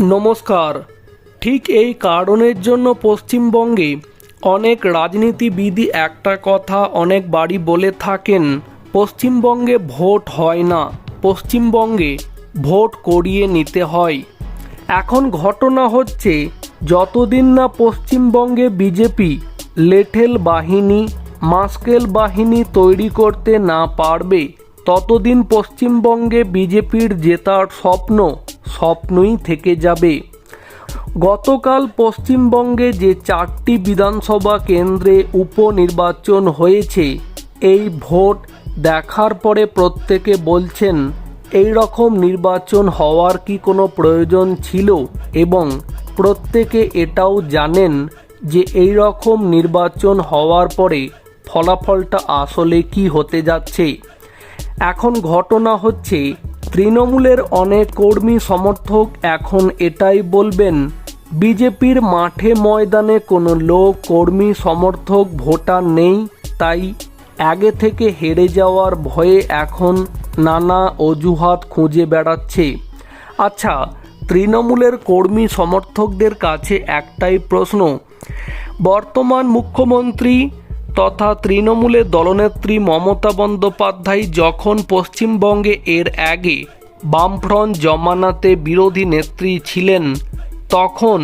নমস্কার। ঠিক এই কারণের জন্য পশ্চিমবঙ্গে অনেক রাজনীতিবিদই একটা কথা অনেকবারই বলে থাকেন, পশ্চিমবঙ্গে ভোট হয় না, পশ্চিমবঙ্গে ভোট করিয়ে নিতে হয়। এখন ঘটনা হচ্ছে, যতদিন না পশ্চিমবঙ্গে বিজেপি লেঠেল বাহিনী, মাস্কেল বাহিনী তৈরি করতে না পারবে, ততদিন পশ্চিমবঙ্গে বিজেপির জেতার স্বপ্ন স্বপ্নই থেকে যাবে। গতকাল পশ্চিমবঙ্গে যে চারটি বিধানসভা কেন্দ্রে উপনির্বাচন হয়েছে, এই ভোট দেখার পরে প্রত্যেকে বলছেন এই রকম নির্বাচন হওয়ার কি কোনো প্রয়োজন ছিল? এবং প্রত্যেকে এটাও জানেন যে এই রকম নির্বাচন হওয়ার পরে ফলাফলটা আসলে কি হতে যাচ্ছে। এখন ঘটনা হচ্ছে তৃণমূলের অনেক কর্মী সমর্থক এখন এটাই বলবেন, বিজেপির মাঠে ময়দানে কোনো লোক কর্মী সমর্থক, ভোটার নেই, তাই আগে থেকে হেরে যাওয়ার ভয়ে এখন নানা অজুহাত খুঁজে বেড়াচ্ছে। আচ্ছা তৃণমূলের কর্মী সমর্থকদের কাছে একটাই প্রশ্ন, বর্তমান মুখ্যমন্ত্রী তথা তৃণমূলের দলনেত্রী মমতা বন্দ্যোপাধ্যায় যখন পশ্চিমবঙ্গে এর আগে বামফ্রন্ট জমানাতে বিরোধী নেত্রী ছিলেন, তখন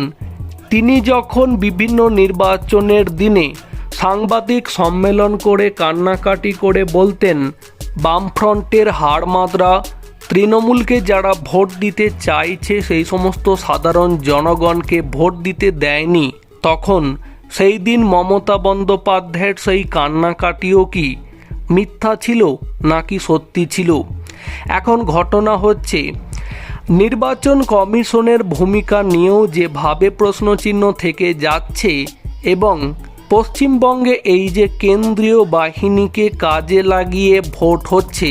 তিনি যখন বিভিন্ন নির্বাচনের দিনে সাংবাদিক সম্মেলন করে কান্নাকাটি করে বলতেন, বামফ্রন্টের হাড়মাদরা, তৃণমূলকে যারা ভোট দিতে চাইছে সেই সমস্ত সাধারণ জনগণকে ভোট দিতে দেয়নি। তখন সেই দিন মমতা বন্দ্যোপাধ্যায়ের সেই কান্নাকাটিও কি? মিথ্যা ছিল নাকি সত্যি ছিল? এখন ঘটনা হচ্ছে, নির্বাচন কমিশনের ভূমিকা নিয়েও যেভাবে প্রশ্নচিহ্ন থেকে যাচ্ছে এবং পশ্চিমবঙ্গে এই যে কেন্দ্রীয় বাহিনীকে কাজে লাগিয়ে ভোট হচ্ছে,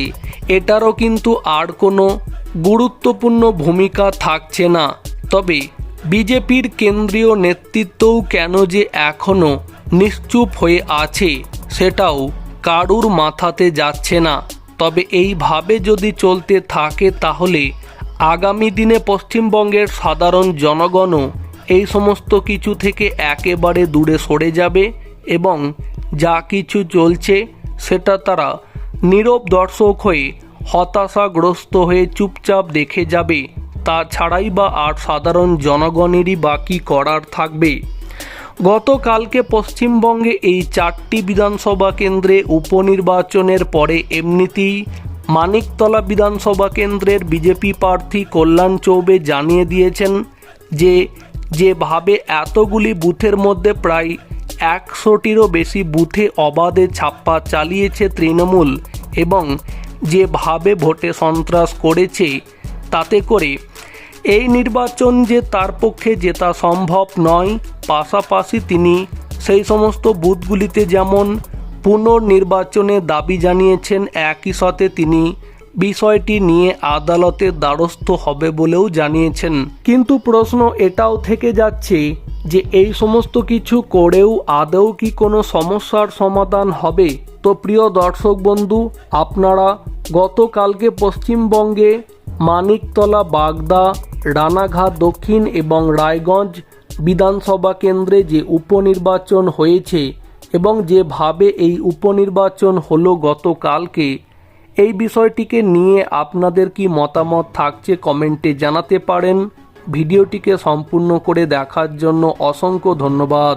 এটারও কিন্তু আর কোনো গুরুত্বপূর্ণ ভূমিকা থাকছে না। তবে বিজেপির কেন্দ্রীয় নেতৃত্বও কেন যে এখনও নিশ্চুপ হয়ে আছে, সেটাও কারুর মাথাতে যাচ্ছে না। তবে এইভাবে যদি চলতে থাকে তাহলে আগামী দিনে পশ্চিমবঙ্গের সাধারণ জনগণও এই সমস্ত কিছু থেকে একেবারে দূরে সরে যাবে এবং যা কিছু চলছে সেটা তারা নীরব দর্শক হয়ে হতাশাগ্রস্ত হয়ে চুপচাপ দেখে যাবে। তাছাড়াই বা আর সাধারণ জনগণেরই বাকি করার থাকবে? গতকালকে পশ্চিমবঙ্গে এই চারটি বিধানসভা কেন্দ্রে উপনির্বাচনের পরে এমনিতেই মানিকতলা বিধানসভা কেন্দ্রের বিজেপি প্রার্থী কল্যাণ চৌবে জানিয়ে দিয়েছেন যে, যেভাবে এতগুলি বুথের মধ্যে প্রায় একশোটিরও বেশি বুথে অবাধে ছাপ্পা চালিয়েছে তৃণমূল এবং যেভাবে ভোটে সন্ত্রাস করেছে, তাতে করে এই নির্বাচন যে তার পক্ষে জেতা সম্ভব নয়, পাশাপাশি তিনি সেই সমস্ত বুথগুলিতে যেমন পুনর্নির্বাচনের দাবি জানিয়েছেন, একই সাথে তিনি বিষয়টি নিয়ে আদালতের দ্বারস্থ হবে বলেও জানিয়েছেন। কিন্তু প্রশ্ন এটাও থেকে যাচ্ছে যে এই সমস্ত কিছু করেও আদৌ কি কোনো সমস্যার সমাধান হবে? তো প্রিয় দর্শক বন্ধু, আপনারা গতকালকে পশ্চিমবঙ্গে মানিকতলা বাগদা রানাঘাট দক্ষিণ এবং রায়গঞ্জ বিধানসভা কেন্দ্রে যে উপনির্বাচন হয়েছে এবং যেভাবে এই উপনির্বাচন হলো গতকালকে, এই বিষয়টিকে নিয়ে আপনাদের কি মতামত থাকছে কমেন্টে জানাতে পারেন। ভিডিওটিকে সম্পূর্ণ করে দেখার জন্য অসংখ্য ধন্যবাদ।